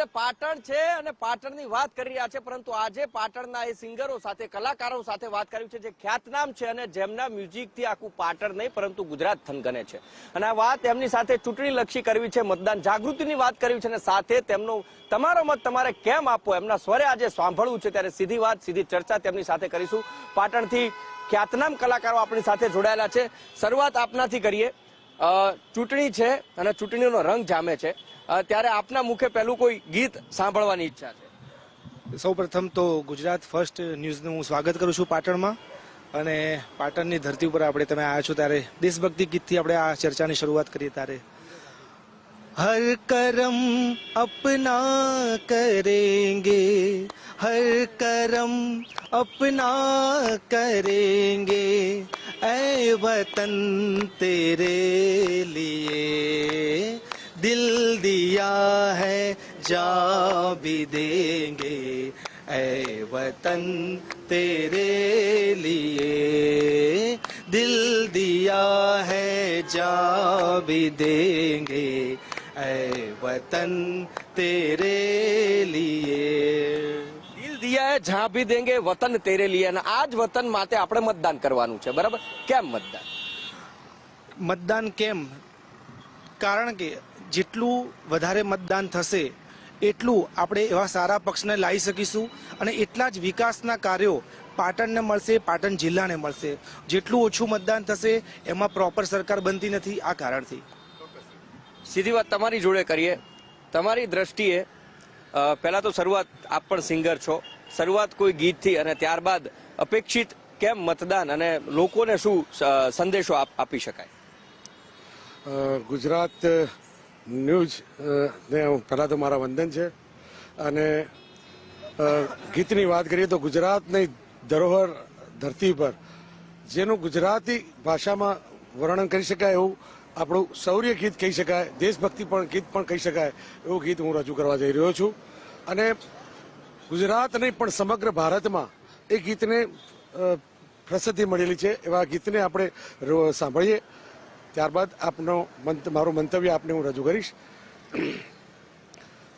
મુદ્દે પાટણ છે અને પાટણની વાત કરી રહ્યા છે, પરંતુ આજે પાટણના એ સિંગરો સાથે, કલાકારો સાથે વાત કરી છે, જે ખ્યાતનામ છે અને જેમના મ્યુઝિકથી આખું પાટણ નહીં, પરંતુ ગુજરાત થનગને છે. અને આ વાત એમની સાથે ચૂંટણી લક્ષી કરવી છે, મતદાન જાગૃતિની વાત કરવી છે અને સાથે તેમનો, તમારો મત તમારે કેમ આપવો, એમના સ્વરે આજે સાંભળવું છે, ત્યારે સીધી વાત, સીધી ચર્ચા તેમની સાથે કરીશું. પાટણથી ખ્યાતનામ કલાકારો આપણી સાથે જોડાયેલા છે. શરૂઆત આપનાથી કરીએ. ચૂંટણી છે અને ચૂંટણીનો રંગ જામે છે. ત્યારે આપના મુખે પહેલું કોઈ ગીત સાંભળવાની ઈચ્છા છે? સૌ પ્રથમ તો ગુજરાત ફર્સ્ટ ન્યૂઝનું હું સ્વાગત કરું છું પાટણમાં. અને પાટણની ધરતી ઉપર આપણે તમે આવ્યા છો ત્યારે દેશભક્તિ ગીતથી આપણે આ ચર્ચાની શરૂઆત કરીએ ત્યારે. હર કરમ અપના કરેંગે હર કરમ અપના કરેંગે ऐ वतन तेरे लिए दिल दिया है जा भी देंगे ऐ वतन तेरे लिए दिल दिया है जा भी देंगे ऐ वतन तेरे लिए હે જહાં ભી દેંગે વતન તેરે લીએ અને આ જ વતન માટે આપણે મતદાન કરવાનું છે બરાબર? કેમ મતદાન? મતદાન કેમ? કારણ કે જેટલું વધારે મતદાન થશે એટલું આપણે એવા સારા પક્ષને લાવી શકીશું અને એટલા જ વિકાસના કાર્યો પાટણને મળશે પાટણ જિલ્લાને મળશે. જેટલું ઓછું મતદાન થશે એમાં પ્રોપર સરકાર બનતી નથી આ કારણથી. સીધી વાત તમારી જોડે કરીએ. તમારી દ્રષ્ટિએ પહેલાં તો શરૂઆત આપ પણ સિંગર છો. શરૂઆત કોઈ ગીતથી અને ત્યારબાદ અપેક્ષિત કેમ મતદાન અને લોકોને શું સંદેશો આપ- શકાય? ગુજરાત ન્યૂઝ ને પહેલાં તો મારા વંદન છે. અને ગીતની વાત કરીએ તો ગુજરાતની ધરોહર ધરતી પર, જેનું ગુજરાતી ભાષામાં વર્ણન કરી શકાય એવું આપણું શૌર્ય ગીત કહી શકાય, દેશભક્તિ પણ ગીત પણ કહી શકાય, એવું ગીત હું રજૂ કરવા જઈ રહ્યો છું. અને ગુજરાત નહીં, પણ સમગ્ર ભારતમાં એ ગીતને પ્રસિદ્ધિ મળેલી છે. એવા ગીતને આપણે સાંભળીએ. ત્યારબાદ આપનો મંત- મારું મંતવ્ય આપને હું રજૂ કરીશ.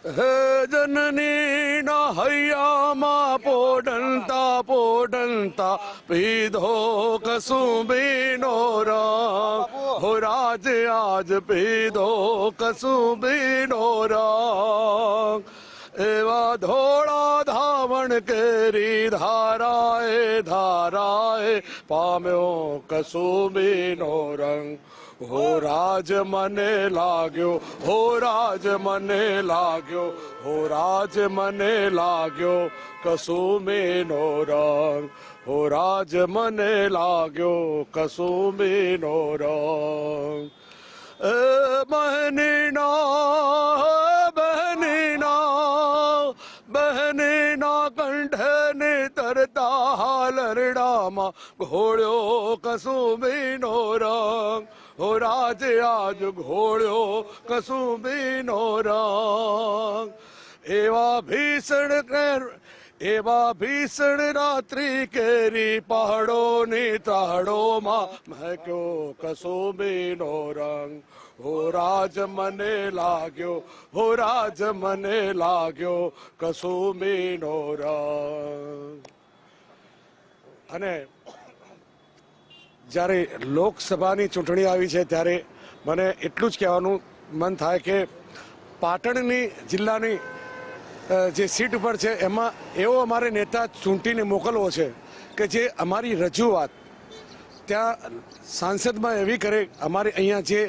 હે જનની ના હૈયામાં પોડંતા પોડંતા પીધો કસુંબીનો રામ હો રાજ આજ પીધો કસુંબીનો રંગ. એવા ધોળા ધાવણ કેરી ધારાએ ધારાએ, પામ્યો કસુંબીનો રંગ. હો રાજ મને લાગ્યો, હો રાજ મને લાગ્યો, હો રાજ મને લાગ્યો કસુમીનો રંગ. હો રાજ મને લાગ્યો કસુમીનો રંગ. એ બહેનીના હાલરડામાં ઘોડ્યો કસુંબીનો રંગ. હો રાજ, આજ ઘોડ્યો કસુંબીનો રંગ. એવા ભીષણ એવા ભીષણ રાત્રિ કેરી પહાડોની તાળોમાં મહેક્યો કસુંબીનો રંગ. હો રાજ, મને લાગ્યો, હો રાજ, મને લાગ્યો કસુંબીનો રંગ. અને જ્યારે લોકસભાની ચૂંટણી આવી છે ત્યારે મને એટલું જ કહેવાનું મન થાય કે પાટણની જિલ્લાની જે સીટ ઉપર છે, એમાં એવો અમારે નેતા ચૂંટીને મોકલવો છે કે જે અમારી રજૂઆત ત્યાં સાંસદમાં એવી કરે, અમારે અહીંયા જે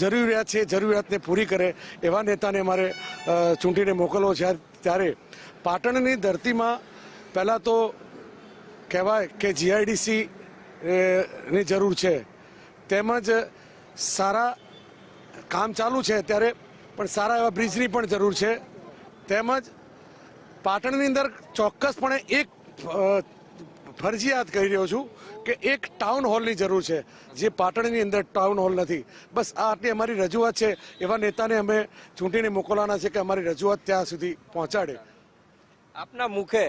જરૂરિયાત છે, જરૂરિયાતને પૂરી કરે, એવા નેતાને અમારે ચૂંટીને મોકલવો છે. ત્યારે પાટણની ધરતીમાં પહેલાં તો કહેવાય કે જીઆઈડીસી ની જરૂર છે. તેમજ સારા કામ ચાલુ છે અત્યારે, પણ સારા એવા બ્રિજની પણ જરૂર છે. તેમજ પાટણની અંદર ચોક્કસપણે એક ફરજિયાત કહી રહ્યો છું કે એક ટાઉન હોલની જરૂર છે, જે પાટણની અંદર ટાઉન હોલ નથી. બસ આ આટલી અમારી રજૂઆત છે. એવા નેતાને અમે ચૂંટીને મોકલવાના છે કે અમારી રજૂઆત ત્યાં સુધી પહોંચાડે. આપના મુખે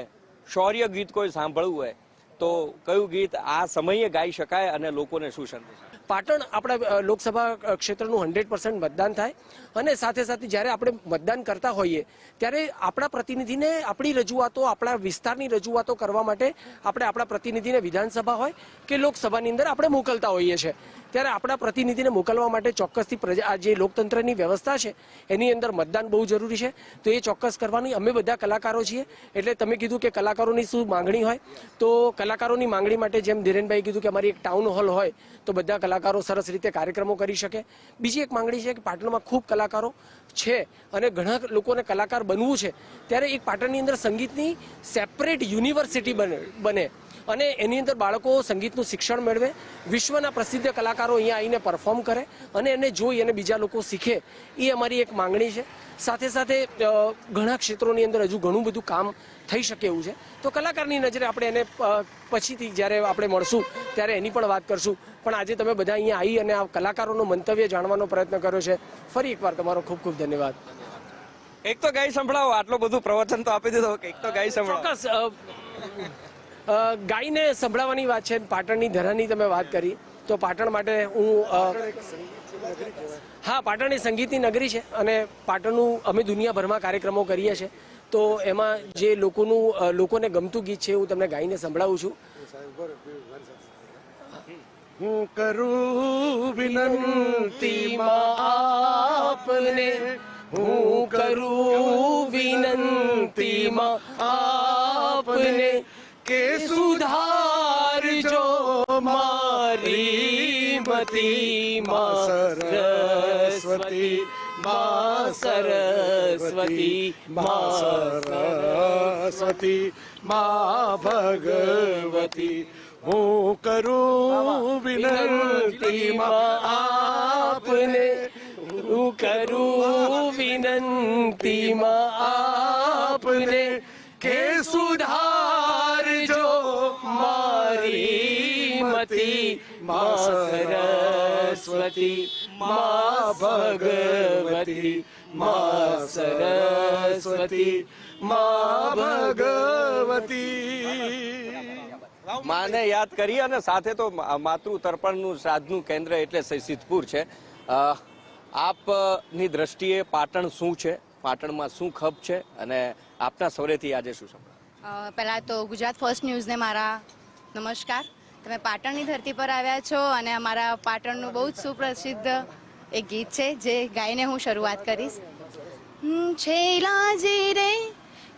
શૌર્ય ગીત કોઈ સાંભળવું હોય તો કયું ગીત આ સમયે ગાઈ શકાય અને લોકોને શું સંદેશ પાટણ આપણા લોકસભા ક્ષેત્રનું હંડ્રેડ પર્સન્ટ મતદાન થાય અને સાથે સાથે જ્યારે આપણે મતદાન કરતા હોઈએ, ત્યારે આપણા પ્રતિનિધિને આપણી રજૂઆતો, આપણા વિસ્તારની રજૂઆતો કરવા માટે આપણે આપણા પ્રતિનિધિને વિધાનસભા હોય કે લોકસભાની અંદર આપણે મોકલતા હોઈએ છીએ. ત્યારે આપણા પ્રતિનિધિને મોકલવા માટે ચોક્કસથી પ્રજા, આ જે લોકતંત્રની વ્યવસ્થા છે, એની અંદર મતદાન બહુ જરૂરી છે. તો એ ચોક્કસ કરવાની અમે બધા કલાકારો છીએ. એટલે તમે કીધું કે કલાકારોની શું માંગણી હોય, તો કલાકારોની માંગણી માટે જેમ ધીરેનભાઈ કીધું કે અમારી એક ટાઉન હોલ હોય, તો બધા કલાકારો સરસ રીતે કાર્યક્રમો કરી શકે. બીજી એક માંગણી છે કે પાટણમાં ખૂબ કલાકારો છે અને ઘણા લોકોને કલાકાર બનવું છે. ત્યારે એક પાટણની અંદર સંગીતની સેપરેટ યુનિવર્સિટી બને બને. અને એની અંદર બાળકો સંગીતનું શિક્ષણ મેળવે વિશ્વના પ્રસિદ્ધ કલાકારો અહીંયા આવીને પરફોર્મ કરે અને એને જોઈ અને બીજા લોકો શીખે એ અમારી એક માંગણી છે. સાથે સાથે ઘણા ક્ષેત્રોની અંદર હજુ ઘણું બધું કામ થઈ શકે એવું છે. તો કલાકારની નજરે આપણે એને પછીથી જ્યારે આપણે મળશું ત્યારે એની પણ વાત કરશું. પણ આજે તમે બધા અહીંયા આવી અને આ કલાકારોનું મંતવ્ય જાણવાનો પ્રયત્ન કર્યો છે. ફરી એકવાર તમારો ખૂબ ખૂબ ધન્યવાદ. એક તો ગાય સંભળાવો આટલું બધું પ્રવચન તો આપી દીધો. એક તો ગાય સંભળાવો. ગાયને સંભળાવવાની વાત છે. પાટણની ધરાની તમે વાત કરી. તો પાટણ માટે હું હા પાટણ એ સંગીતની નગરી છે અને પાટણનું અમે દુનિયાભરમાં કાર્યક્રમો કરીએ છીએ. તો એમાં જે લોકોનું લોકોને ગમતું ગીત છે હું તમને ગાઈને સંભળાવું છું. હું કરું વિનંતી આપને હું કરું વિનંતી આપને કે સુધારજો મારી મતીમાં સરસ્વતી, માં સરસ્વતી માં સરસ્વતી, મા ભગવતી. હું કરું વિનંતી માં આપને, હું કરું વિનંતીમાં આપને કે સુધારજો મારી મા સરસ્વતી મા ભગવતી મા સરસ્વતી મા ભગવતી. માને યાદ કરી અને સાથે તો માતૃ તર્પણનું શ્રાદ્ધનું કેન્દ્ર એટલે સિદ્ધપુર છે. આપની દ્રષ્ટિએ પાટણ શું છે? પાટણમાં શું ખપ છે? અને આપના સૌરેથી આજે શું સંભળાય? પહેલાં પહેલા તો ગુજરાત ફર્સ્ટ ન્યૂઝને મારા નમસ્કાર. તમે પાટણની ધરતી પર આવ્યા છો અને અમારા પાટણનું બહુ જ સુપ્રસિદ્ધ એક ગીત છે જે ગાઈને હું શરૂઆત કરીશ. હમ, છેલા જે રે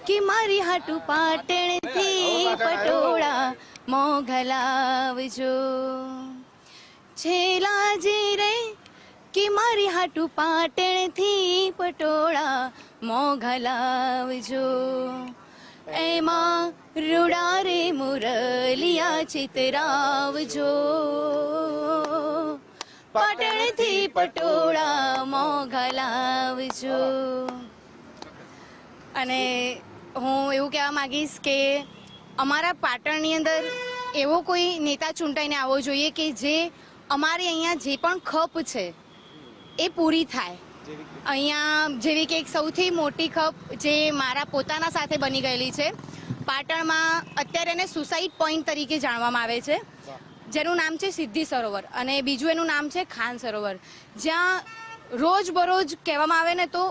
કે મારી હાટુ પાટણથી પટોળા મોઘલાવજો છેલા જે રે કે મારી હાટુ પાટણથી પટોળા મોઘલાવજો એમાં રૂડા રે મુરલિયા ચિતરાવજો. પાટણથી પટોળા મોઘલાવજો અને હું એવું કહેવા માંગીશ કે અમારા પાટણની અંદર એવો કોઈ નેતા ચૂંટાઈને આવવો જોઈએ કે જે અમારે અહીંયા જે પણ ખપ છે, એ પૂરી થાય. અહીંયા જેવી કે એક સૌથી મોટી ખપ જે મારા પોતાના સાથે બની ગયેલી છે પાટણમાં અત્યારે એને સુસાઇડ પોઈન્ટ તરીકે જાણવામાં આવે છે. જેનું નામ છે સિદ્ધિ સરોવર અને બીજું એનું નામ છે ખાન સરોવર. જ્યાં રોજ બરોજ કહેવામાં આવે ને તો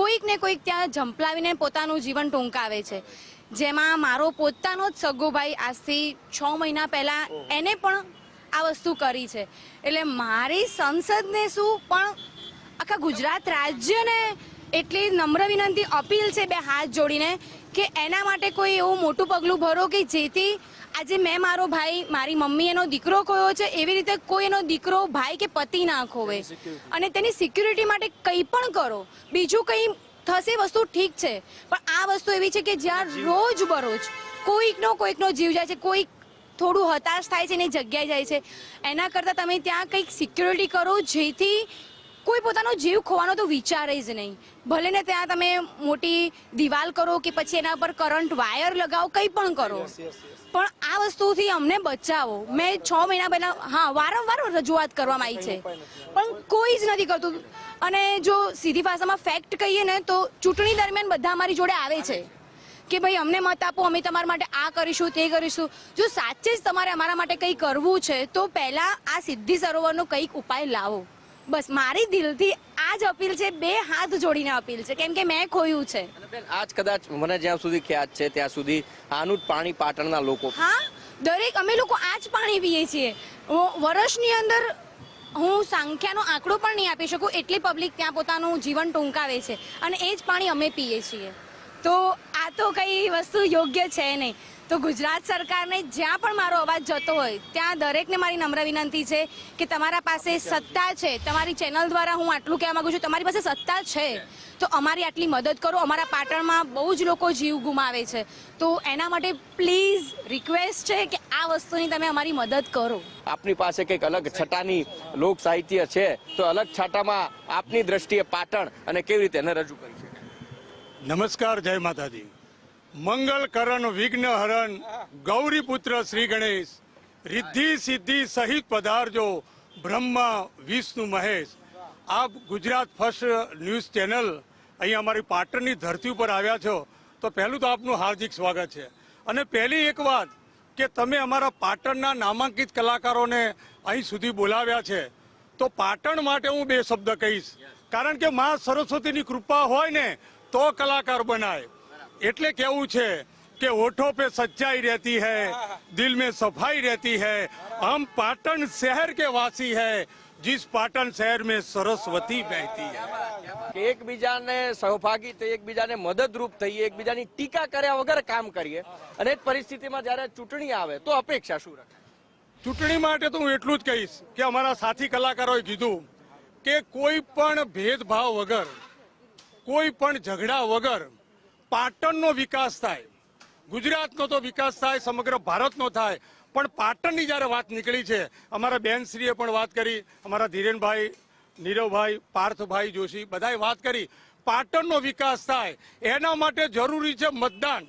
કોઈક ને કોઈક ત્યાં ઝંપલાવીને પોતાનું જીવન ટૂંકાવે છે. જેમાં મારો પોતાનો જ સગો ભાઈ આજથી છ મહિના પહેલાં એને પણ આ વસ્તુ કરી છે. એટલે મારી સંસદને શું પણ આખા ગુજરાત રાજ્યને એટલી નમ્ર વિનંતી, અપીલ છે બે હાથ જોડીને કે એના માટે કોઈ એવું મોટું પગલું ભરો કે જેથી આજે મેં મારો ભાઈ, મારી મમ્મી એનો દીકરો ખોયો છે, એવી રીતે કોઈ એનો દીકરો, ભાઈ કે પતિ ના ખોવે. અને તેની સિક્યુરિટી માટે કંઈ પણ કરો. બીજું કંઈ થશે વસ્તુ ઠીક છે, પણ આ વસ્તુ એવી છે કે જ્યાં રોજ બરોજ કોઈકનો કોઈકનો જીવ જાય છે, કોઈક થોડું હતાશ થાય છે એની જગ્યાએ જાય છે. એના કરતાં તમે ત્યાં કંઈક સિક્યુરિટી કરો, જેથી કોઈ પોતાનો જીવ ખોવાનો તો વિચારે જ નહીં. ભલે ને ત્યાં તમે મોટી દિવાલ કરો કે પછી એના પર કરંટ વાયર લગાવો કંઈ પણ કરો. પણ આ વસ્તુથી અમને બચાવો. મેં છ મહિના પહેલા હા વારંવાર રજૂઆત કરવામાં આવી છે. પણ કોઈ જ નથી કરતું. અને જો સીધી ભાષામાં ફેક્ટ કહીએ ને તો ચૂંટણી દરમિયાન બધા અમારી જોડે આવે છે. કે ભાઈ અમને મત આપો અમે તમારા માટે આ કરીશું તે કરીશું. જો સાચે જ તમારે અમારા માટે કંઈ કરવું છે તો પહેલાં આ સિદ્ધિ સરોવરનો કંઈક ઉપાય લાવો. બસ મારી દિલથી આ જ અપીલ છે બે હાથ જોડીને અપીલ છે કેમ કે મેં ખોયું છે. બેન આજ કદાચ મને જ્યાં સુધી ખ્યાલ છે ત્યાં સુધી આનું જ પાણી પાટણના લોકો હા દરેક અમે લોકો આ જ પાણી પીએ છીએ. હું વર્ષની અંદર હું સંખ્યાનો આંકડો પણ નહીં આપી શકું એટલી પબ્લિક ત્યાં પોતાનું જીવન ટૂંકાવે છે. અને એ જ પાણી અમે પીએ છીએ. તો આ તો કઈ વસ્તુ યોગ્ય છે નહીં. તો ગુજરાત સરકારને જ્યાં પણ મારો અવાજ જતો હોય ત્યાં દરેકને મારી નમ્ર વિનંતી છે કે તમારા પાસે સત્તા છે. તમારી ચેનલ દ્વારા હું આટલું કહેવા માંગુ છું તમારી પાસે સત્તા છે. તો અમારી આટલી મદદ કરો. અમારા પાટણમાં બહુ જ લોકો જીવ ગુમાવે છે. તો એના માટે પ્લીઝ રિક્વેસ્ટ છે કે આ વસ્તુની તમે અમારી મદદ કરો. આપની પાસે કંઈક અલગ છટાની લોક સાહિત્ય છે તો અલગ છાટામાં આપની દ્રષ્ટિએ પાટણ અને કેવી રીતે એને રજૂ કરી છે નમસ્કાર જય માતાજી. મંગલ કરણ વિઘ્ન હરણ ગૌરીપુત્ર શ્રી ગણેશ, રિદ્ધિ સિદ્ધિ સહિત પધારજો બ્રહ્મા, વિષ્ણુ, મહેશ. આપ ગુજરાત ફર્સ્ટ ન્યૂઝ ચેનલ અહીં અમારી પાટણની ધરતી ઉપર આવ્યા છો, તો પહેલું તો આપનું હાર્દિક સ્વાગત છે. અને પહેલી એક વાત કે તમે અમારા પાટણના નામાંકિત કલાકારોને અહીં સુધી બોલાવ્યા છે, તો પાટણ માટે હું બે શબ્દ કહીશ. કારણ કે મા સરસ્વતીની કૃપા હોય ને, તો કલાકાર બનાય. એટલે કેવું છે કે હોઠો पे सच्चाई रहती है दिल में सफाई रहती है हम पाटन शहर के वासी है जिस पाटन शहर में सरस्वती बहती है કે એકબીજાને સહભાગી થઈ એકબીજાને મદદરૂપ થઈએ એકબીજાની ટીકા કર્યા વગર કામ કરીએ અને એ જ પરિસ્થિતિમાં જ્યારે ચૂંટણી આવે તો અપેક્ષા શું રખાય ચૂંટણી માટે તો હું એટલું જ કહીશ કે અમારા સાથી કલાકારોએ કીધું કે કોઈ પણ ભેદભાવ વગર કોઈ પણ ઝઘડા વગર પાટણનો વિકાસ થાય, ગુજરાતનો તો વિકાસ થાય, સમગ્ર ભારતનો થાય, પણ પાટણની જ્યારે વાત નીકળી છે, અમારા બેનશ્રીએ પણ વાત કરી, અમારા ધીરેનભાઈ, નીરવભાઈ, પાર્થભાઈ જોશી, બધાએ વાત કરી, પાટણનો વિકાસ થાય, એના માટે જરૂરી છે મતદાન.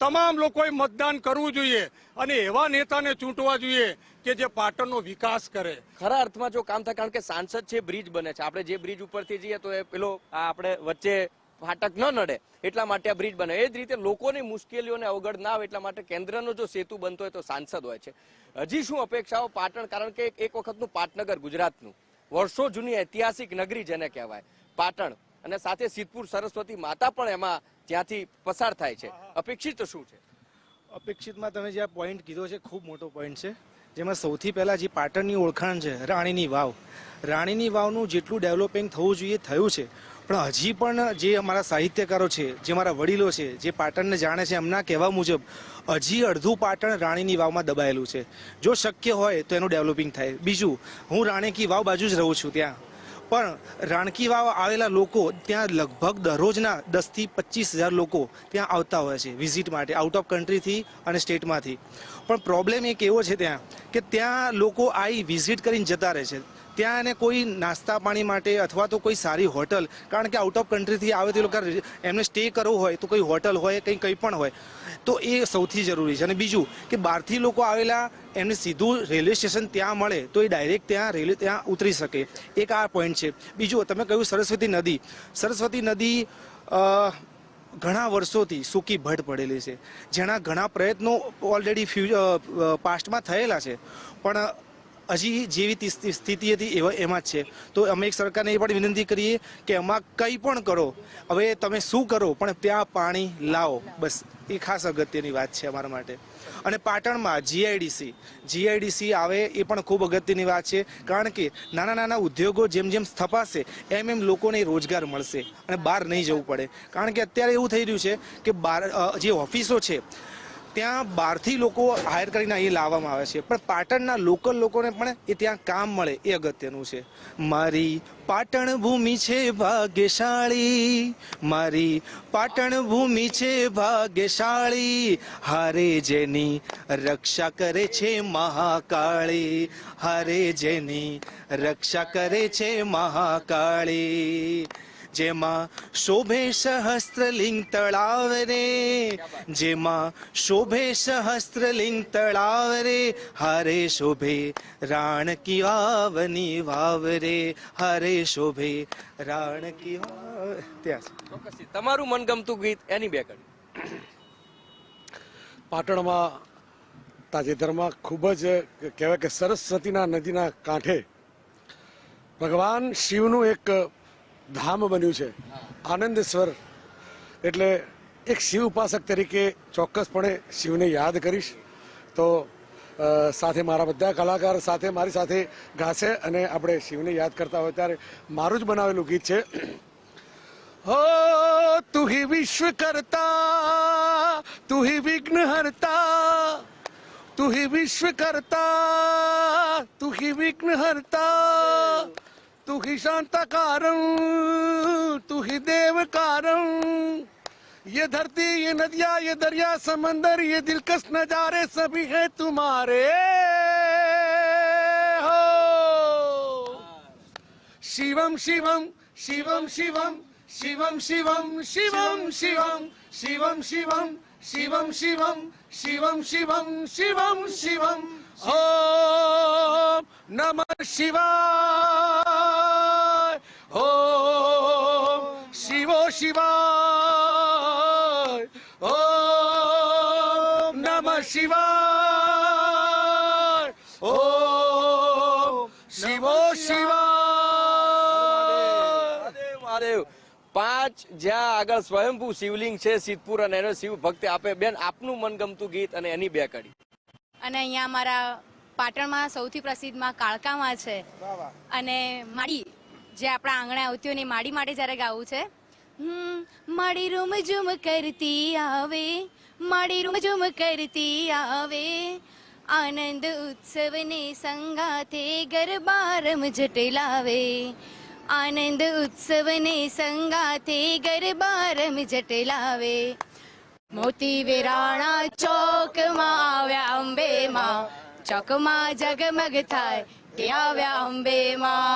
તમામ લોકોએ મતદાન કરવું જોઈએ અને એવા નેતાને ચૂંટવા જોઈએ કે જે પાટણનો વિકાસ કરે. ખરા અર્થમાં જો કામ થાય, કારણ કે સાંસદ છે બ્રિજ બને છે. આપણે જે બ્રિજ ઉપરથી જઈએ તો એ પેલો આપણે વચ્ચે ફાટક ન નડે, એટલા માટે આ બ્રિજ બને એ જ રીતે લોકોની મુશ્કેલીઓને અવગડ ના આવે, એટલા માટે કેન્દ્રનો જો સેતુ બનતો હોય તો સાંસદ હોય છે. હજી શું અપેક્ષાઓ? પાટણ, કારણ કે એક વખતનું પાટનગર ગુજરાતનું. વર્ષો જૂની ઐતિહાસિક નગરી જેને કહેવાય. પાટણ અને સાથે સિદ્ધપુર, સરસ્વતી માતા પણ એમાં ત્યાંથી પસાર થાય છે. અપેક્ષિત શું છે? અપેક્ષિતમાં તમે જે આ પોઈન્ટ કીધો છે, ખૂબ મોટો પોઈન્ટ છે. જેમાં સૌથી પહેલાં જે પાટણની ઓળખાણ છે, રાણીની વાવ. રાણીની વાવનું જેટલું ડેવલપિંગ થવું જોઈએ, થયું છે. પણ હજી પણ જે અમારા સાહિત્યકારો છે, જે મારા વડીલો છે, જે પાટણને જાણે છે એમના કહેવા મુજબ, હજી અડધું પાટણ રાણીની વાવમાં દબાયેલું છે. જો શક્ય હોય તો એનું ડેવલપિંગ થાય. બીજું, હું રાણી કી વાવ બાજુ જ રહું છું ત્યાં. પણ રાણકી વાવ આવેલા લોકો ત્યાં લગભગ દરરોજના દસથી પચીસ હજાર લોકો ત્યાં આવતા હોય છે, વિઝિટ માટે આઉટ ઓફ કન્ટ્રીથી અને સ્ટેટમાંથી પણ પ્રોબ્લેમ એક એવો છે ત્યાં, કે ત્યાં લોકો આવી વિઝિટ કરીને જતા રહે છે. ત્યાં એને કોઈ નાસ્તા પાણી માટે અથવા તો કોઈ સારી હોટલ, કારણ કે આઉટ ઓફ કન્ટ્રીથી આવે તે લોકો એમને સ્ટે કરવો હોય તો કોઈ હોટલ હોય, કંઈ કંઈ પણ હોય, તો એ સૌથી જરૂરી છે. અને બીજું કે બહારથી લોકો આવેલા, એમને સીધું રેલવે સ્ટેશન ત્યાં મળે, તો એ ડાયરેક્ટ ત્યાં રેલવે ત્યાં ઉતરી શકે. એક આ પોઈન્ટ છે. બીજું, તમે કહ્યું સરસ્વતી નદી. સરસ્વતી નદી ઘણા વર્ષોથી સૂકી ભટ પડેલી છે. જેના ઘણા પ્રયત્નો ઓલરેડી ફ્યુ પાસ્ટમાં થયેલા છે. પણ હજી જેવી સ્થિતિ હતી એવા, એમાં જ છે. તો અમે એક સરકારને એ પણ વિનંતી કરીએ કે એમાં કંઈ પણ કરો. હવે તમે શું કરો? પણ ત્યાં પાણી લાવો. બસ, એ ખાસ અગત્યની વાત છે અમારા માટે. અને પાટણમાં જીઆઈડીસી જીઆઈડીસી આવે એ પણ ખૂબ અગત્યની વાત છે. કારણ કે નાના નાના ઉદ્યોગો જેમ જેમ સ્થપાશે, એમ એમ લોકોને રોજગાર મળશે અને બહાર નહીં જવું પડે. કારણ કે અત્યારે એવું થઈ રહ્યું છે કે બહાર જે ઓફિસો છે ત્યાં બહારથી લોકો હાયર કરીને અહીં લાવવામાં આવે છે. પણ પાટણના લોકલ લોકોને પણ એ ત્યાં કામ મળે, એ અગત્યનું છે. મારી પાટણ ભૂમિ છે ભાગ્યશાળી, મારી પાટણ ભૂમિ છે ભાગ્યશાળી, હારે જેની રક્ષા કરે છે મહાકાળી, હારે જેની રક્ષા કરે છે મહાકાળી. જેમાં શોભે સહસ્ત્રલિંગ તળાવ રે જેમાં શોભે સહસ્ત્રલિંગ તળાવ રે હારે શોભે રાણ કી વાવની વાવ રે હારે શોભે રાણ કી વાવ ત્યાં. તમારું મનગમતું ગીત એની બે કડી પાટણમાં તાજેતરમાં ખૂબ જ કહેવાય કે સરસ્વતીના નદીના કાંઠે ભગવાન શિવનું એક ધામ બન્યું છે. આનંદેશ્વર એટલે એક શિવ ઉપાસક તરીકે ચોક્કસપણે શિવને યાદ કરીશ. તો સાથે મારા બધા કલાકાર સાથે, મારી સાથે ગાશે અને આપણે શિવને યાદ કરતા હોય ત્યારે મારું જ બનાવેલું ગીત છે. હો, તું હિ વિશ્વ કરતા, તું હિ વિઘ્ન હરતા, તુ હિ વિશ્વ કરતા, તું હિ વિઘ્ન હરતા. तू ही शांता कारण तू ही देव कारण ये धरती ये नदियाँ ये दरिया समंदर ये दिलकश नजारे सभी है तुम्हारे हो शिवम शिवम शिवम शिवम शिवम शिवम शिवम शिवम शिवम शिवम शिवम शिवम शिवम शिवम शिवम शिवम ओम नमः शिवाय શિવાય. ઓ નમ શિવાય. ઓ શિવો શિવાય. પાંચ જ્યાં આગળ સ્વયંભૂ શિવલિંગ છે સિદ્ધપુર અને એનો શિવ ભક્ત આપે. બેન આપનું મનગમતું ગીત અને એની બે કડી. અને અહીંયા અમારા પાટણમાં સૌથી પ્રસિદ્ધમાં કાળકામાં છે. અને માડી જે આપણા આંગણે આવતી હોય એની માડી માટે જ્યારે ગાવું છે માડી રૂમ ઝૂમ કરતી આવે માડી રૂમ ઝૂમ કરતી આવે. આનંદ ઉત્સવને સંગાથે ગરબા રમઝટ લાવે. આનંદ ઉત્સવને સંગાથે ગરબા રમઝટ લાવે. મોતી વેરાણા ચોકમાં આવ્યા અંબેમાં. ચોકમાં જગમગ થાય, ત્યાં આવ્યા અંબેમાં.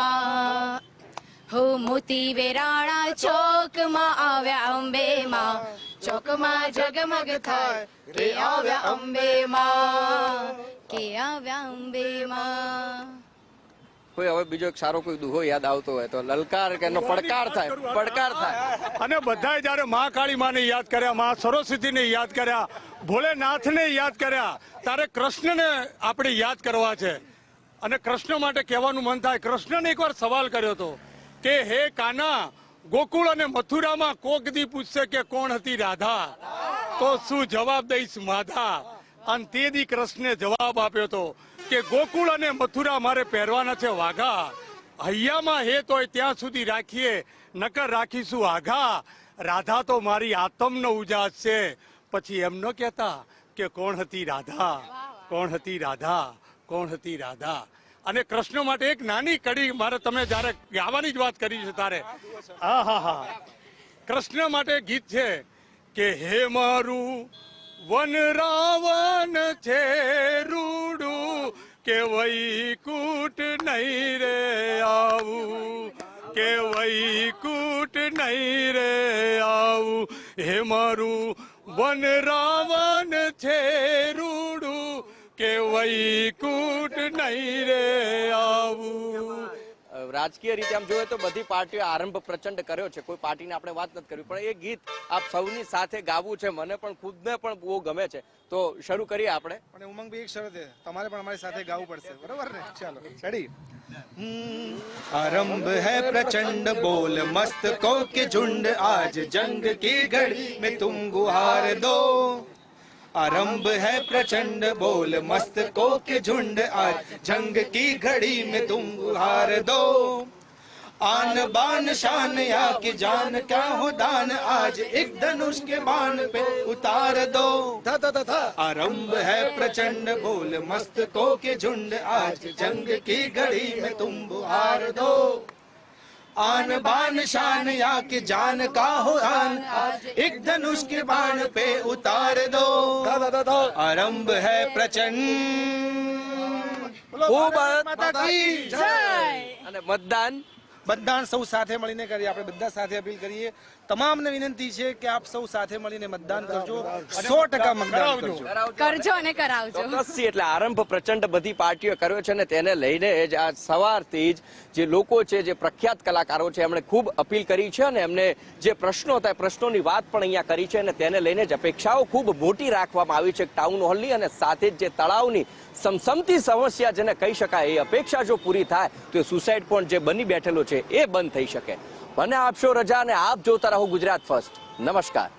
મોતી વેરાણા ચોકમાં આવ્યા અંબે માં ચોકમાં જગમગ થાય કે આવ્યા અંબેમાં કે આવ્યા અંબેમાં. કોઈ હવે બીજો એક સારો કોઈ દુહો યાદ આવતો હોય તો લલકાર કે એનો પડકાર થાય પડકાર થાય. અને બધાએ જ્યારે મહાકાળી માને યાદ કર્યા મા સરસ્વતીને યાદ કર્યા ભોલેનાથને યાદ કર્યા ત્યારે કૃષ્ણને આપણે યાદ કરવા છે. અને કૃષ્ણ માટે કહેવાનું મન થાય. કૃષ્ણને એકવાર સવાલ કર્યો હતો કે હે કાના? ગોકુળ અને મથુરામાં કોક દી પૂછશે કે કોણ હતી રાધા? તો શું જવાબ દઈશ માધા? અને તે દી કૃષ્ણે જવાબ આપ્યો હતો કે ગોકુળ અને મથુરા મારે પહેરવાના છે વાઘા. હૈયામાં હે તોય ત્યાં સુધી રાખીએ, નકર રાખીશું આઘા. રાધા તો મારી આતમનો ઉજાસ છે. પછી એમ ન કહેતા કે કોણ હતી રાધા? કોણ હતી રાધા? કોણ હતી રાધા? અને કૃષ્ણ માટે એક નાની કડી મારે તમે જ્યારે ગાવાની જ વાત કરી છે તારે. હા હા હા. કૃષ્ણ માટે ગીત છે કે હે મારું વન રાવણ છે રૂડું કે વૈકુટ નહીં રે આવું કે વૈકુટ નહીં રે આવું. હે મારું વન રાવણ છે રૂડું કે વૈકુટ નહીં રે આવું અ, રાજકીય રીતે આમ જોઈએ તો બધી પાર્ટીઓ આરંભ પ્રચંડ કર્યો છે કોઈ પાર્ટીને આપણે વાત નથી કરવી પણ એ ગીત આપ સૌની સાથે ગાવું છે મને પણ ખુદને પણ બહુ ગમે છે તો શરૂ કરીએ આપણે પણ ઉમંગ બી એક શરત છે તમારે પણ અમારી સાથે ગાવું પડશે બરોબર ને ચાલો રેડી आरंभ है प्रचंड बोल मस्तकों के झुंड आज जंग की घड़ी में तुम गुहार दो आरंभ है प्रचंड बोल मस्त को के झुंड आज जंग की घड़ी में तुम गुहार दो। आन बान शान या की जान क्या हो दान आज एक धनुष के बाण पे उतार दो। धा धा धा धा आरंभ है प्रचंड बोल मस्त को के झुंड आज जंग की घड़ी में तुम बुहार दो। आन बान शान या की जान का हो आन आज एक धनुष के बाण पे उतार दो धा धा धा धा आरंभ है प्रचंड ખૂબ माता की અને મતદાન મતદાન સૌ સાથે મળીને કરીએ. આપણે બધા સાથે અપીલ કરીએ. તમામને વિનંતી છે કે આપ સૌ સાથે મળીને મતદાન કરજો. સો ટકા મતદાન કરજો. કરજો અને કરાવજો. એટલે આરંભ પ્રચંડ બધી પાર્ટીઓ કર્યો છે અને તેને લઈને જ આ સવારથી જ જે લોકો છે જે પ્રખ્યાત કલાકારો છે એમણે ખૂબ અપીલ કરી છે અને એમને જે પ્રશ્નો હતા પ્રશ્નોની વાત પણ અહીંયા કરી છે અને તેને લઈને જ અપેક્ષાઓ ખૂબ મોટી રાખવામાં આવી છે ટાઉન હોલની અને સાથે જ જે તળાવની સમસમતી સમસ્યા જેને કહી શકાય, એ અપેક્ષા જો પૂરી થાય, તો એ સુસાઇડ પોઈન્ટ જે બની બેઠેલો છે, એ બંધ થઈ શકે. મને આપશો રજા અને આપ જોતા રહો ગુજરાત ફર્સ્ટ નમસ્કાર.